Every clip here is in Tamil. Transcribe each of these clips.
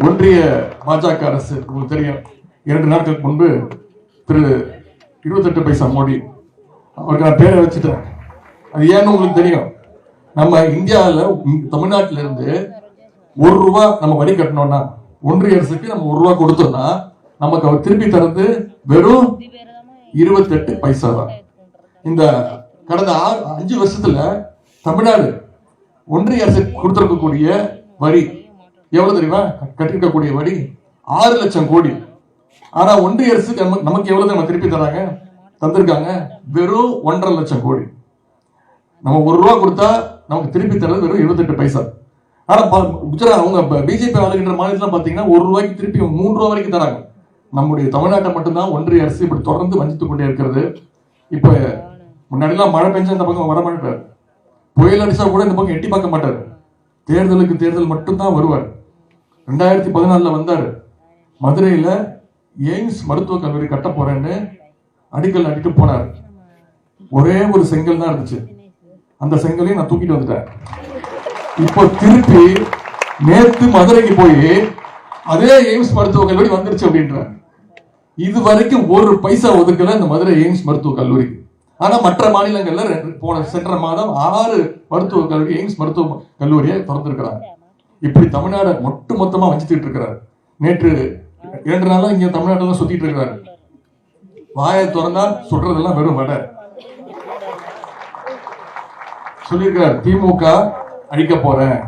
ஒன்றிய பாஜக அரசு உங்களுக்கு தெரியும் இரண்டு நாட்களுக்கு முன்பு திரு இருபத்தெட்டு பைசா மோடி அவருக்கு நான் பேரை வச்சுட்டேன் அது ஏன்னு உங்களுக்கு தெரியும்? நம்ம இந்தியாவில் தமிழ்நாட்டில இருந்து ஒரு ரூபா நம்ம வரி கட்டணும்னா ஒன்றிய அரசுக்கு நம்ம ஒரு ரூபா கொடுத்தோம்னா நமக்கு அவர் திருப்பி தரது வெறும் இருபத்தெட்டு பைசா தான். இந்த கடந்த ஆறு அஞ்சு வருஷத்துல தமிழ்நாடு ஒன்றிய அரசு கொடுத்திருக்கக்கூடிய வரி எவ்வளவு தெரியுமா? கட்டிருக்கக்கூடிய வரி ஆறு லட்சம் கோடி. ஆனா ஒன்றிய அரசுக்கு நமக்கு- எவ்வளவு நம்ம திருப்பி தராங்க. தந்திருக்காங்க. வெறும் ஒன்றரை லட்சம் கோடி. நம்ம ஒரு ரூபா கொடுத்தா நமக்கு திருப்பி தர்றது வெறும் இருபத்தெட்டு பைசா. ஆனா குஜராத் அவங்க பிஜேபி ஆளுகின்ற மாநிலத்தில் பார்த்தீங்கன்னா ஒரு ரூபாய்க்கு திருப்பி மூன்று ரூபா வரைக்கும் தராங்க. நம்முடைய தமிழ்நாட்டை மட்டும்தான் ஒன்றிய அரசு இப்படி தொடர்ந்து வஞ்சித்துக் கொண்டே இருக்கிறது. இப்போ முன்னாடிலாம் மழை பெஞ்சா இந்த பக்கம் வர மாட்டார். புயல் அடிச்சா கூட இந்த பக்கம் எட்டி பார்க்க மாட்டார். தேர்தலுக்கு தேர்தல் மட்டும்தான் வருவார். ரெண்டாயிரத்தி பதினாலில் வந்தார். மதுரையில் எய்ம்ஸ் மருத்துவக் கல்லூரி கட்ட போறேன்னு அடிக்கல் நடிட்டு போனார். ஒரே ஒரு செங்கல் தான் இருந்துச்சு. அந்த செங்கலையும் நான் தூக்கிட்டு வந்துட்டேன். இப்போ திருப்பி நேத்து மதுரைக்கு போய் அதே எய்ம்ஸ் மருத்துவக் கல்லூரி வந்துருச்சு அப்படின்றார். இது வரைக்கும் ஒரு பைசா ஒதுக்கல இந்த மதுரை எய்ம்ஸ் மருத்துவக் கல்லூரி. ஆனா மற்ற மாநிலங்கள்ல ரெண்டு- போன சென்ற மாதம் ஆறு மருத்துவக் கல்லூரி எய்ம்ஸ் மருத்துவ கல்லூரியை திறந்திருக்கிறாங்க. இப்படி தமிழ்நாடு மொட்டு மொத்தமா வஞ்சிட்டு இருக்கிறாரு. நேற்று இரண்டு நாளா இங்க தமிழ்நாட்டில் தான் சுத்திட்டு இருக்கிறாரு. வாயை திறந்தா சுடுறதெல்லாம் வெறும் வடை. சொல்லியிருக்கிறார் திமுக அழிக்க போறேன்.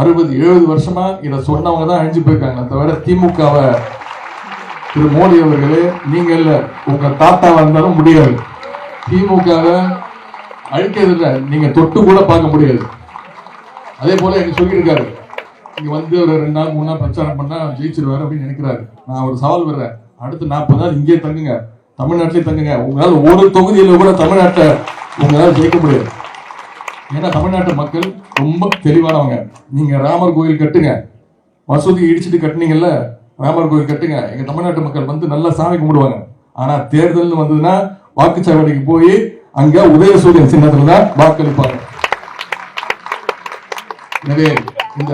அறுபது எழுபது வருஷமா இதை சொன்னவங்க தான் அழிஞ்சு போயிருக்காங்க தவிர திமுகவை திரு மோடி அவர்களே நீங்க இல்ல உங்க தாத்தாவா இருந்தாலும் முடியாது. திமுகவை அழிக்கிறது இல்லை நீங்க தொட்டு கூட பார்க்க முடியாது. அதே போல எனக்கு சொல்லியிருக்காரு. இங்க வந்து ஒரு ரெண்டு நாள் மூணு நாள் பிரச்சாரம் பண்ணா ஜெயிச்சிருவாரு அப்படின்னு நினைக்கிறாரு. நான் ஒரு சவால் வர்றேன் அடுத்து நாற்பது நாள் இங்கே தங்குங்க. தமிழ்நாட்டிலே தங்குங்க. உங்களால் ஒரு தொகுதியில கூட தமிழ்நாட்டை உங்களால் ஜெயிக்க முடியாது. ஏன்னா தமிழ்நாட்டு மக்கள் ரொம்ப தெளிவானவங்க. நீங்க ராமர் கோயில் கட்டுங்க. மசூதி இடிச்சிட்டு கட்டினீங்கல்ல ராமர் கோயில் கட்டுங்க. எங்க தமிழ்நாட்டு மக்கள் வந்து நல்லா சாமி கும்பிடுவாங்க. ஆனா தேர்தல்னு வந்ததுன்னா வாக்குச்சாவடிக்கு போய் அங்க உதயசூரியன் சின்னத்துல தான் வாக்களிப்பாங்க. எனவே இந்த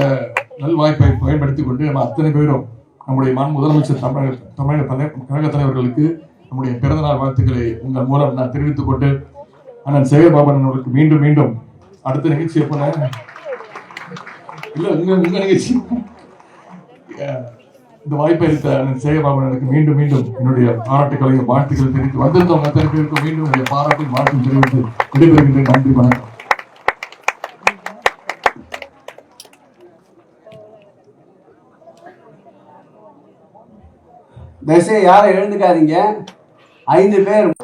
நல்வாய்ப்பை பயன்படுத்திக் கொண்டு நம்ம அத்தனை பேரும் நம்முடைய மாண்பு முதலமைச்சர் தமிழக தமிழக தலை- கழக தலைவர்களுக்கு நம்முடைய பிறந்தநாள் வாழ்த்துக்களை உங்கள் மூலம் நான் தெரிவித்துக் கொண்டு அண்ணன் சேகர்பாபன் அவர்களுக்கு மீண்டும் மீண்டும் அடுத்த நிகழ்ச்சி எப்போ இல்ல உங்க உங்க நிகழ்ச்சி. இந்த வாய்ப்பை அளித்த அண்ணன் சேகர்பாபன் எனக்கு மீண்டும் மீண்டும் என்னுடைய பாராட்டுகளையும் வாழ்த்துக்களையும் தெரிவித்து வந்திருந்தவங்க அத்தனை பேருக்கும் மீண்டும் என்னுடைய பாராட்டையும் வாழ்த்தும் தெரிவித்து விடைபெறுகின்றேன். நன்றி வணக்கம். தயவுசெய்து யாரும் எழுந்துக்காதீங்க. ஐந்து பேர்